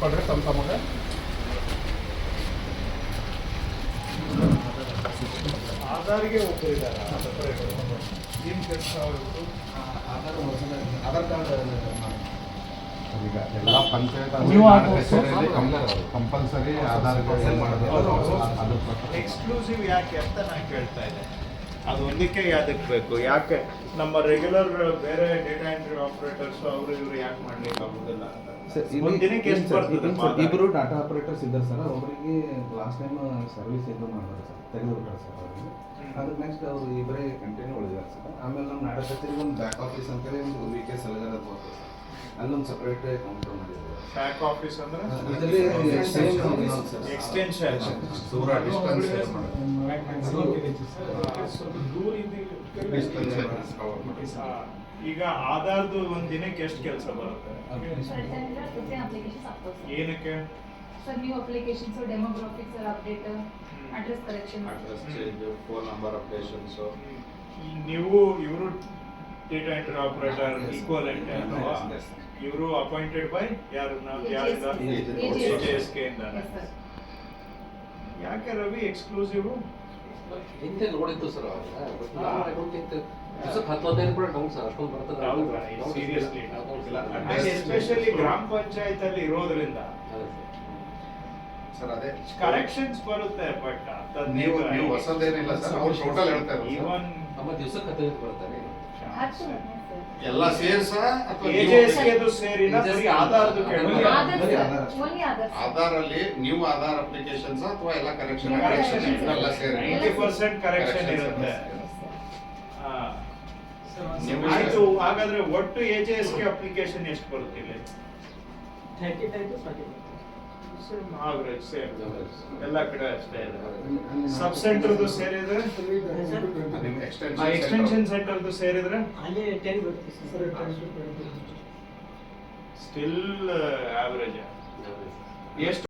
ಕೂತ್ಕೊಳ್ರಿ ತಮ್ಮ ತಮಗೆ. ಆಧಾರಿಗೆ ಒಬ್ಬರಿದ್ದಾರೆ ಏನು ಕೆಲಸ ಆಧಾರ್ ಆಧಾರ್ ಕಾರ್ಡ್ ಈಗ ಎಲ್ಲ ಪಂಚಾಯತ್ ಕಂಪಲ್ಸರಿ ಆಧಾರ್ ಕಾರ್ಡ್ ಮಾಡೋದು ಎಕ್ಸ್ಕ್ಲೂಸಿವ್ ಯಾಕೆ ಅಂತ ನಾನು ಕೇಳ್ತಾ ಇದ್ದೆ. ಅದು ಒಂದಕ್ಕೆ ಯಾವ್ದಕ್ಕೆ ಬೇಕು? ಯಾಕೆ? ನಮ್ಮ ರೆಗ್ಯುಲರ್ ಬೇರೆ ಡೇಟಾ ಎಂಟ್ರಿ ಆಪರೇಟರ್ಸ್ ಅವರು ಇವರು ಯಾಕೆ ಮಾಡ್ಲಿಕ್ಕೆ ಆಗುದಿಲ್ಲ ಅಂತ. ದಿನಕ್ಕೆ ಎಷ್ಟು ಬರ್ತದೆ ಆಧಾರ್? ಇಬ್ಬರು ಡಾಟಾ ಆಪರೇಟರ್ಸ್ ಇದ್ದಾರೆ ಸರ್ ಅವರಿಗೆ ಲಾಸ್ಟ್ ಟೈಮ್ ಸರ್ವಿಸ್ ಇದು ಮಾಡಿದ್ರು ಸರ್ ತೆಗೆದುಬಿಟ್ಟಾರೆ ಸರ್ ಅವರಿಗೆ ಅದ್ರ ಅದಕ್ಕೆ ನೆಕ್ಸ್ಟ್ ಅವರು ಇಬ್ಬರೇ ಕಂಟಿನ್ಯೂ ಉಳಿದಾರೆ ಸರ್ ಆಮೇಲೆ ನಮ್ಮ ನಾಡಕತ್ತಿಗೆ ಒಂದು ಬ್ಯಾಕ್ ಆಫೀಸ್ ಅಂತೇಳಿ ಒಂದು ವಿ ಕೆ ಸಲಗರ ಬರ್ತದೆ ಸರ್ ಅಲ್ಲೊಂದು ಸಪ್ರೇಟ್ ಕೌಂಟರ್ ಮಾಡಿದ್ದಾರೆ. ಬ್ಯಾಕ್ ಆಫೀಸ್ ಅಂದ್ರೆ? ಎಕ್ಸ್ಟೆನ್ಷನ್ ದೂರ ಡಿಸ್ಟೆನ್ಸ್ ಡಿಸ್ಟೆನ್ಸ್ ಕವರ್ ಮಾಡಿ ಈಗ ಆಧಾರ್ದು ಒಂದ್ ದಿನಕ್ಕೆ ಎಷ್ಟು ಕೆಲಸ ಬರುತ್ತೆ? ಏನಕ್ಕೆ? Sir new applications demographics update address correction address change phone number updations ನೀವು ಇವರು ಡೇಟಾ ಎಂಟ್ರಿ ಆಪರೇಟರ್ ಈಕ್ವಲೆಂಟ್ ಅಲ್ವಾ. ಇವರು ಅಪಾಯಿಂಟೆಡ್ ಬೈ ಯಾರು? ನಾವು ಯಾರಿಂದ? AJSK. AJSK ಇಂದಾನೆ. ಯಾಕೆ ರವಿ ಎಕ್ಸ್ಕ್ಲೂಸಿವ್ ಹಿಂದೆ ನೋಡಿತ್ತು ಸರ್ ಅವಾಗ. ಎಸ್ಪೆಷಲಿ ಗ್ರಾಮ ಪಂಚಾಯತ್ ಅಲ್ಲಿ ಇರೋದ್ರಿಂದ ಸರ್ ಅದೇ ಕರೆಕ್ಷನ್ಸ್ ಬರುತ್ತೆ ಬಟ್ ನೀವು ನೀವು ಹೊಸದೇನಿಲ್ಲ ಸರ್ ಅವ್ರು ಟೋಟಲ್ ಹೇಳ್ತಾ. ಇವನ್ ನಮ್ಮ ದಿವಸಕ್ಕೆ ಹದಿನೈದು ಬರ್ತಾರೆ ಎಲ್ಲ ಸೇರ್ಸ ಅಥವಾ ಸೇರಿನ ಬರೀ ಆಧಾರ್ದು ಆಧಾರ್ ಅಲ್ಲಿ ನೀವು ಆಧಾರ್ ಅಪ್ಲಿಕೇಶನ್ಸ್ ಅಥವಾ ಎಲ್ಲ ಕರೆಕ್ಷನ್ ಕರೆಕ್ಷನ್ ಎಲ್ಲ ಸೇರಿ. ನೈಂಟಿ ಪರ್ಸೆಂಟ್ ಕರೆಕ್ಷನ್ ಇರುತ್ತೆ. ಇರುತ್ತೆ ಆಯ್ತು ಹಾಗಾದ್ರೆ ಒಟ್ಟು ಎಜೆಸ್ಕೆ ಅಪ್ಲಿಕೇಶನ್ ಎಷ್ಟು ಬರುತ್ತಿಲ್ಲ ಆವರೇಜ್ ಸೇಮ್ ಎಲ್ಲ ಕಡೆ ಅಷ್ಟೇ ಇದೆ. ಸಬ್ ಸೆಂಟರ್ದು ಸೇರಿದ್ರೆ? ಎಕ್ಸ್ಟೆನ್ಷನ್ ಎಕ್ಸ್ಟೆನ್ಷನ್ ಸೆಂಟರ್ದು ಸೇರಿದ್ರೆ? ಅಲ್ಲಿ ಟೆನ್ ಬರುತ್ತೆ ಸರ್ ಸ್ಟಿಲ್ ಆವರೇಜ್ ಎಷ್ಟು?